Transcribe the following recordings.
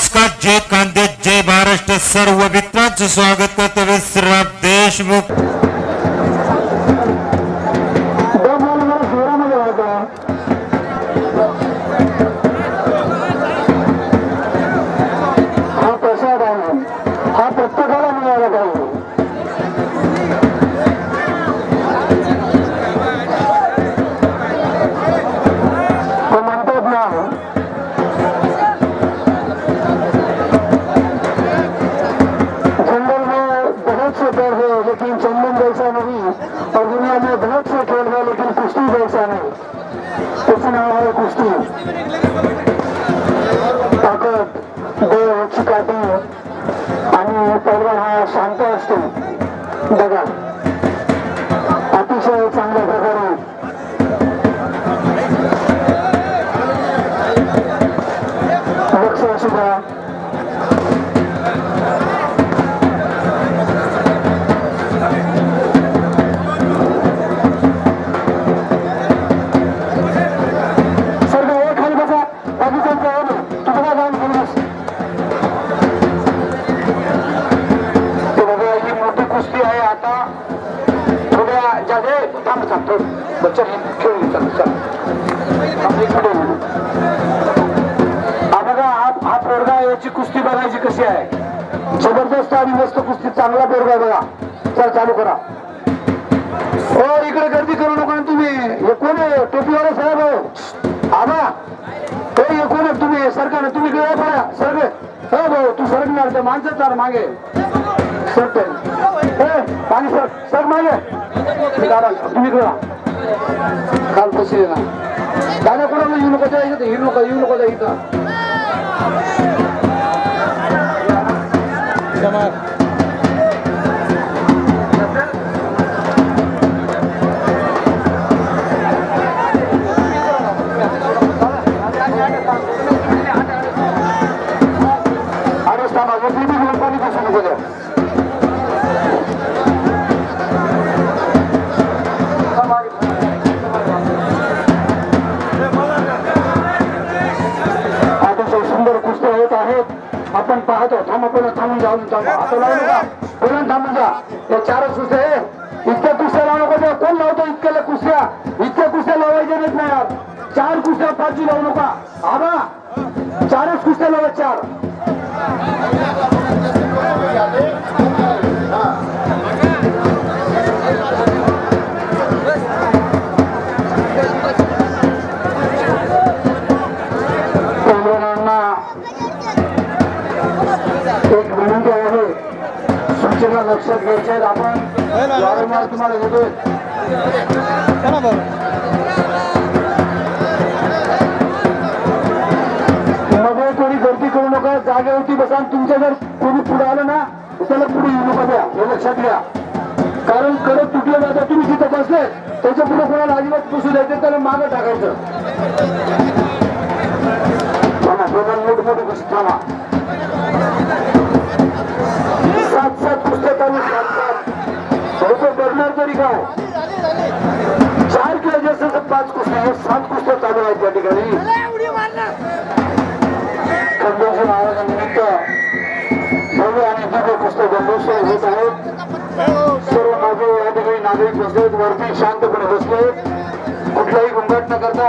नमस्कार जय कांदे जय महाराष्ट्र. सर्व मित्रांचं स्वागत लक्ष पोरगा कुस्ती बघायची कशी आहे? जबरदस्त आणि मस्त कुस्ती चांगला पोरगा आहे बघा. चल चालू करा. हो इकडे गर्दी करू नका ना तुम्ही. हे कोण आहे? टोपीवाला साहेब आबा. हो हे कोण आहे तुम्ही? सरकार तुम्ही गेला पडा. सरगे हो भाऊ तू सरकणार ते माणसं चार मागे. सरते ते. पाणी सर सर मागे. दादा तुम्ही करा काल तशी ना. दादा कोणाला येऊ नका येऊ नका येऊ नका इथं. आपण पाहतो थांब आपण थांबून जाऊन थांबा. आता लावू नका. ना थांबून जा. या चारच कुस्त्या इतक्या कुस्त्या लावू नका त्या कोण लावतो इतक्या कुस्त्या? इतक्या कुस्त्या लावायच्या नाहीत ना यार. चार कुस्त्या पाचवी लावू नका. आबा चारच कुस्त्या लावा चार. विनंती आहे. सूचना लक्षात घ्यायच्या आहेत आपण वारंवार तुम्हाला देतोयमध्ये कोणी गर्दी करू नका जागेवरती बसा तुमच्या जर कोणी पुढे आलं ना त्याला पुढे येऊ नका द्या. हे लक्षात घ्या. कारण कडक तुटलं जातं तुम्ही जिथं बसले त्याच्या पुढे कोणाला अजिबात बसू द्यायचं त्याला मागं टाकायचं. थांबा दोघांना मोठी मोठी गोष्ट थांबा. हे सात कुस्त्या चालू आहेत त्या ठिकाणी. खंडोजी महाराजांनिमित्त भव्य आणि दिव्य कुस्त्या जल्लोषात होत आहेत. सर्व माझे या ठिकाणी नागरिक बसलेत वरती शांतपणे बसले कुठलाही गुंगाट न करता.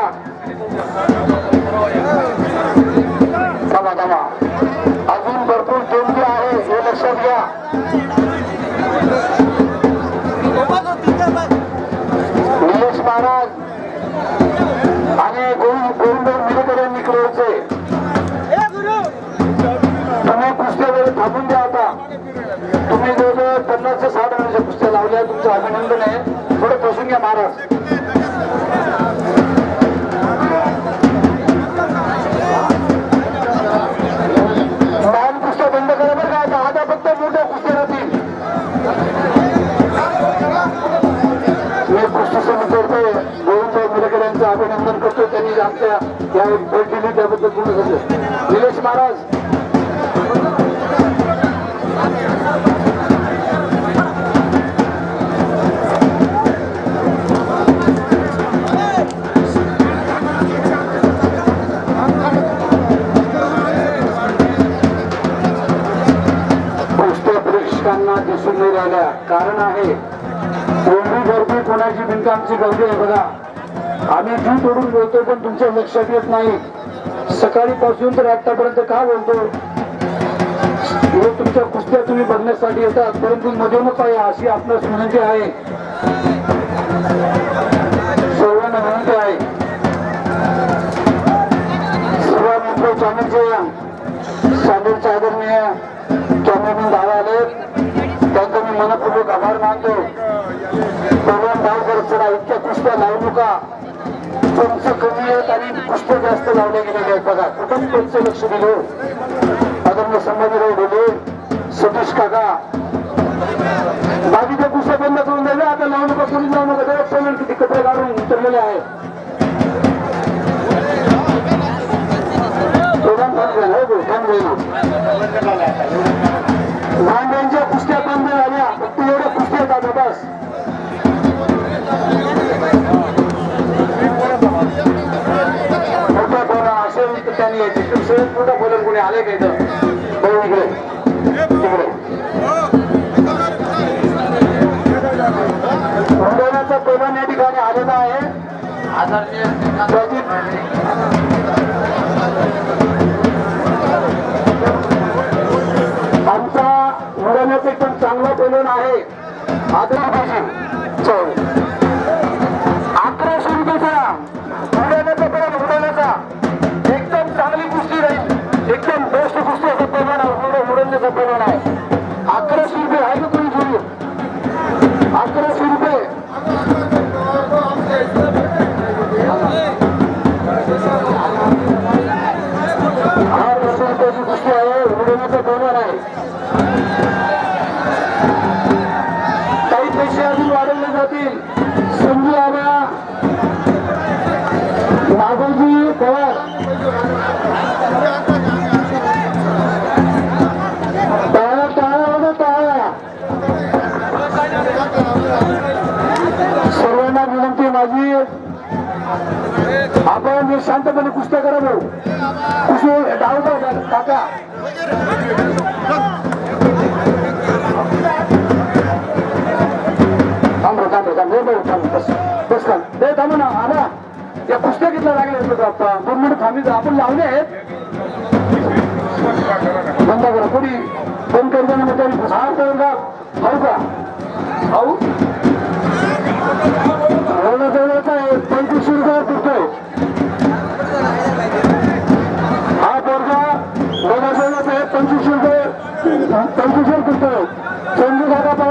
आमच्या त्या भेट दिली त्याबद्दल पूर्ण झालं निलेश महाराज. दिसून नाही राहिल्या. कारण आहे एवढी गर्दी कोणाची बिनकामची गर्दी आहे बघा. आम्ही काय तोडून बोलतो पण तुमच्या लक्षात येत नाही. सकाळीपासून तर आतापर्यंत का बोलतो? हे तुमच्या कुस्त्या तुम्ही बघण्यासाठी येतात परंतु मध्ये नको आहे अशी आपणास विनंती आहे. सर्वांना विनंती आहे. सर्व मुंबई चॅनलचे सादरचे आदरणीय कॅमेरामॅन दादा आले. त्यांचा मी मनपूर्वक आभार मानतो. तुमचं कमी आहेत आणि पुष्प जास्त लावले गेलेले आहेत. बघा कुठून त्यांचं लक्ष दिलं? आदरणीय संभाजीराव ढोले सतीश काका. बाकीच्या पुष्प बंद करून द्यायला आता लावू नका कोणी लावू नका त्याला पेमेंट किती कपडे काढून उतरलेले आहेत. प्रोग्राम थांबवेल हो भाऊ, भांड्यांच्या कुस्त्या बंद झाल्या. फक्त एवढ्या कुस्त्या जातात बस. आले का इथं इकडे तिकडे या ठिकाणी आलेला आहे आमचा घडवण्याचं एकदम चांगला पैलवान आहे. आदरापासून. कुस्ती डोनर आहे. काही पैसे अजून वाढवले जातील. संजू आबा नागोजी पवार. टाळा टाळा टाळा. सर्वांना विनंती माझी. आपण शांतपणे कुस्त्या करा भाऊ. कुस्ती डाव काका थांब रे, बस ना आला या पुस्तक कितला लागेल आता दोन मिनिट थांबी आपण लावले आहेत बंद करा कोणी बंद करताना मग त्यांनी हा करून का भाऊ का पंचवीसशे रुपये तेवढं आहे पंचवीसशे रुपये पंचवीसशे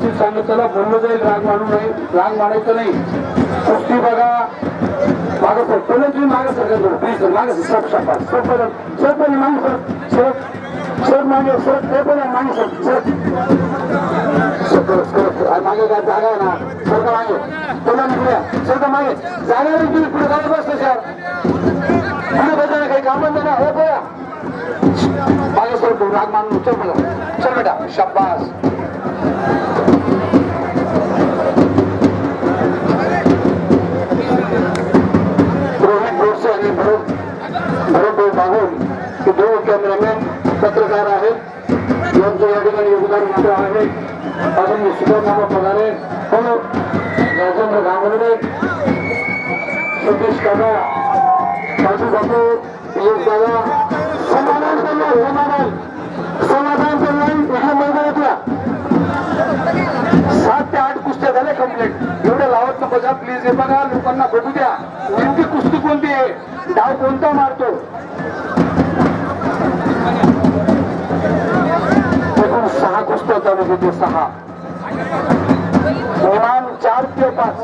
व्यवस्थित कारणाशी सांगितलं त्याला बोललं जाईल राग मानू नये. राग मानायचं नाही. कुस्ती बघा. मागं सर पहिलं तुम्ही मागं सर प्लीज सर मागं सर सब शपा सर पहिलं सर पहिलं मागे सर सर सर मागे सर ते पण मागे सर सर सर मागे काय जागा आहे ना? सर का मागे. पहिला निघूया. सर का मागे. जागा नाही तुम्ही पुढे काय बसतो सर. पुढे बसा काही काम नाही ना? हो बोला मागे सर तू राग मानून चल मला चल बेटा. शाबास. हे कॅमेरामॅन पत्रकार आहेत. यांचं या ठिकाणी योगदान मोठं आहे. अजून सुधार मामा पगारे. हॅलो राजेंद्र गांगुर्डे सतीश काका बाजू बापू एक दादा समाधान चाललंय समाधान. समाधान चाललंय इकडे मैदानातला. सात ते आठ कुस्त्या झाल्या कंप्लीट एवढ्या लावत नको जा प्लीज हे बघा लोकांना बघू द्या. नेमकी कुस्ती कोणती आहे? डाव कोणता मारतो? एकूण सहा. कुस्त्या चालू होते सहा किमान चार ते पाच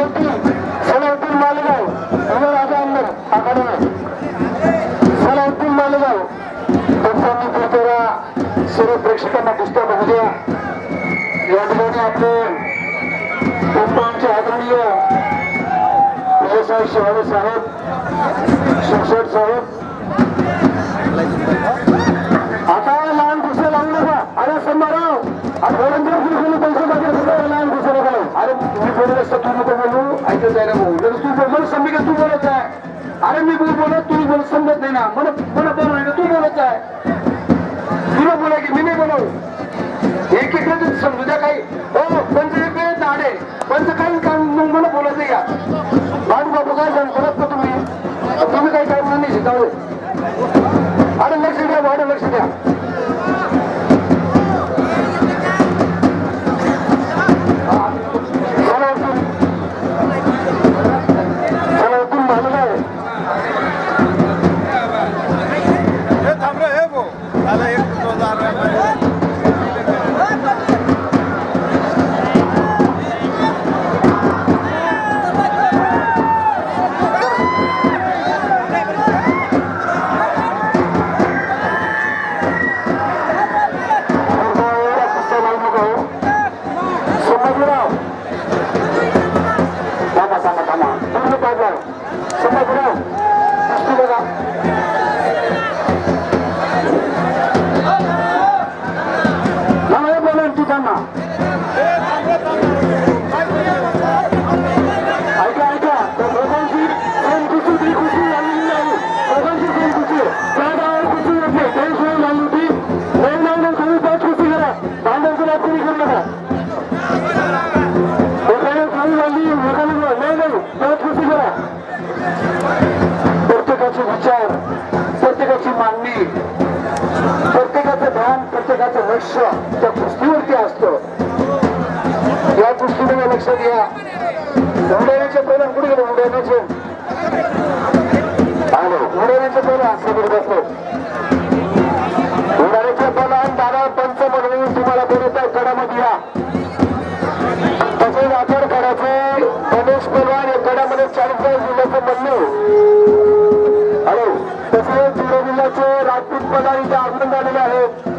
सलावती सलावती मालेगाव राजा अंदर अकादमी सलावती मालेगाव. लोकशाही पुरतोरा सर्व प्रेक्षकांना पुस्तक बघू द्या या ठिकाणी आपले कोकणचे आदरणीय व्यवसाय शहरे साहेब शिक्षक साहेब बोलत आहे रे भाऊ? तू मला समजे तू बोलत आहे. अरे मी बोलत तू बोलत समजत नाही ना. मला मला बरोबर आहे तू बोलत आहे. तुला बोला की मी नाही बोलाव एक एक समजू द्या काही हो पंच एक नाडे पंच काय लक्षात घ्या कुठे गेलो उड्याचे आलो. उड्याचे पहिला दादा पंच म्हणून तुम्हाला बोलत आहे कडामध्ये या. त्याचे वापर गणेश पहिलवान या कडामध्ये चाळीस जिल्ह्याचं म्हणणं हॅलो. तसेच धुळे जिल्ह्याचे राजपूत पदार आगमन झालेले आहेत.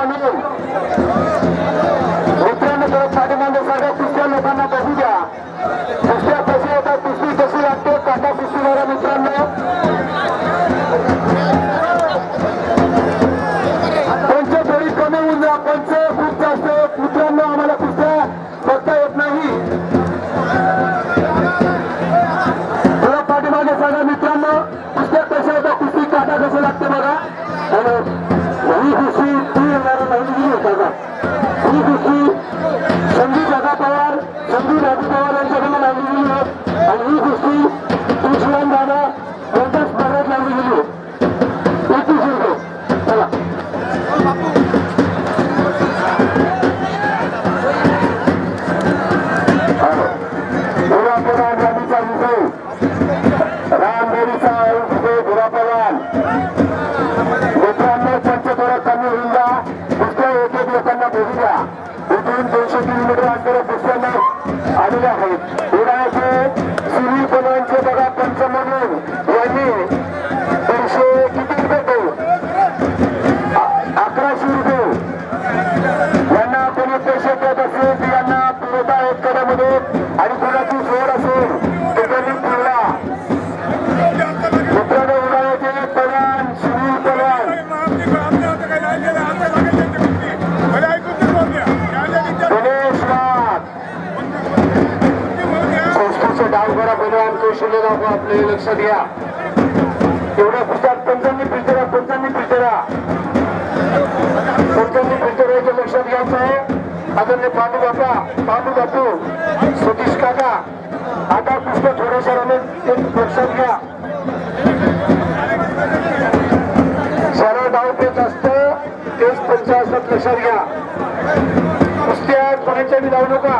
ஆவணம் बाबा आपले लक्षात घ्या. एवढ्या खुशात पंचांनी पिचरा पंचांनी पिचरा पंचांनी पिचरायचं लक्षात घ्यायचं आहे. आदरणीय पांडू बापा पांडू बापू सतीश काका आता कृष्ण थोड्या सरांनी ते लक्षात घ्या. सरळ डाव पेच असतं तेच पंच असतात लक्षात घ्या. कुस्त्या कोणाच्या बी लावू नका.